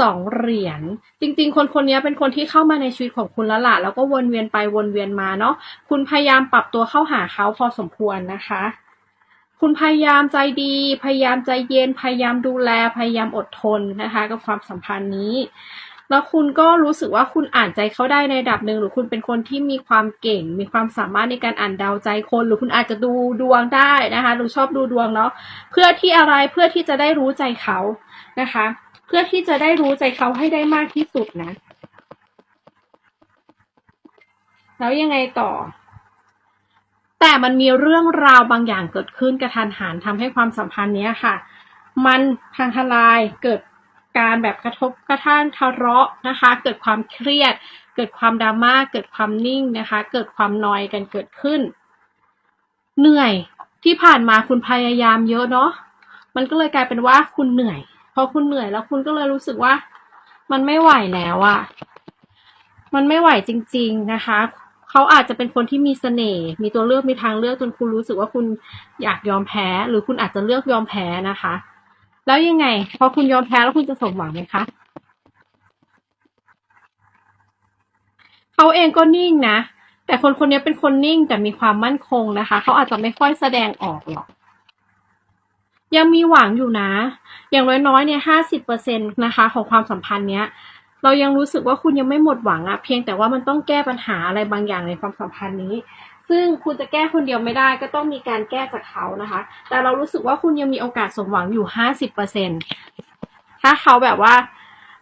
สองเหรียญจริง ๆ คนคนนี้เป็นคนที่เข้ามาในชีวิตของคุณแล้วล่ะแล้วก็วนเวียนไปวนเวียนมาเนาะคุณพยายามปรับตัวเข้าหาเขาพอสมควรนะคะ คุณพยายามใจดี พยายามใจเย็น พยายามดูแล พยายามอดทนนะคะ กับความสัมพันธ์นี้ แล้วคุณก็รู้สึกว่าคุณอ่านใจเขาได้ในระดับหนึ่งหรือคุณเป็นคนที่มีความเก่ง มีความสามารถในการอ่านดาวใจคน หรือคุณอาจจะดูดวงได้นะคะหรือชอบดูดวงเนาะเพื่อที่อะไรเพื่อที่จะได้รู้ใจเขานะคะ เพื่อที่จะได้รู้ใจเขาให้ได้มากที่สุดนะ แล้วยังไงต่อแต่มันมีเรื่องราวบางอย่างเกิดขึ้นกระทันหันทำให้ความสัมพันธ์เนี้ยค่ะ มันพังทลายเกิด การแบบกระทบกระทั่งทะเลาะนะคะ เกิดความเครียด เกิดความดราม่าเกิดความนิ่งนะคะ เกิดความนอยกันเกิดขึ้น เหนื่อยที่ผ่านมาคุณพยายามเยอะเนาะมันก็เลยกลายเป็นว่าคุณเหนื่อยพอคุณเหนื่อยแล้วคุณก็เลยรู้สึกว่า มันไม่ไหวแล้วอะมันไม่ไหวจริง ๆนะคะเขาอาจจะเป็นคนที่มีเสน่ห์ มีตัวเลือก มีทางเลือกจนคุณรู้สึกว่าคุณอยากยอมแพ้ หรือคุณอาจจะเลือกยอมแพ้นะคะ แล้วยังไง พอคุณยอมแพ้แล้วคุณจะสมหวังไหมคะเขาเองก็นิ่งนะ แต่คนคนนี้เป็นคนนิ่งแต่มีความมั่นคงนะคะ เขาอาจจะไม่ค่อยแสดงออกหรอก ยังมีหวังอยู่นะ อย่างน้อยๆเนี่ยห้าสิบเปอร์เซ็นตนะคะ ของความสัมพันธ์เนี้ย เรายังรู้สึกว่าคุณยังไม่หมดหวังอะเพียงแต่ว่ามันต้องแก้ปัญหาอะไรบางอย่างในความสัมพันธ์นี้ ซึ่งคุณจะแก้คนเดียวไม่ได้ก็ต้องมีการแก้จากเขานะคะ แต่เรารู้สึกว่าคุณยังมีโอกาสสมหวังอยู่ห้าสิบเปอร์เซ็นถ้าเขาแบบว่า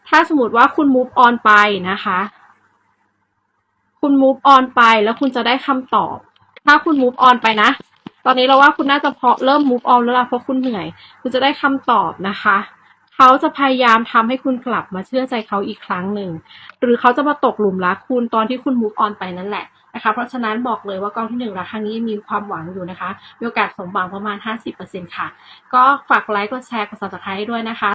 ถ้าสมมติว่าคุณ move on ไปนะคะ คุณ move on ไปแล้วคุณจะได้คำตอบ ถ้าคุณ move on ไปนะ ตอนนี้เราว่าคุณน่าจะพอเริ่ม move on แล้วล่ะเพราะคุณเหนื่อย คุณจะได้คำตอบนะคะ เขาจะพยายามทำให้คุณกลับมาเชื่อใจเขาอีกครั้งหนึ่ง หรือเขาจะมาตกหลุมรักคุณตอนที่คุณมุกออนไปนั่นแหละนะคะ เพราะฉะนั้นบอกเลยว่ากองที่หนึ่งรักครั้งนี้มีความหวังอยู่นะคะ มีโอกาสสมหวังประมาณ 50%ค่ะ ก็ฝากไลค์ กดแชร์ กด subscribe ให้ด้วยนะคะ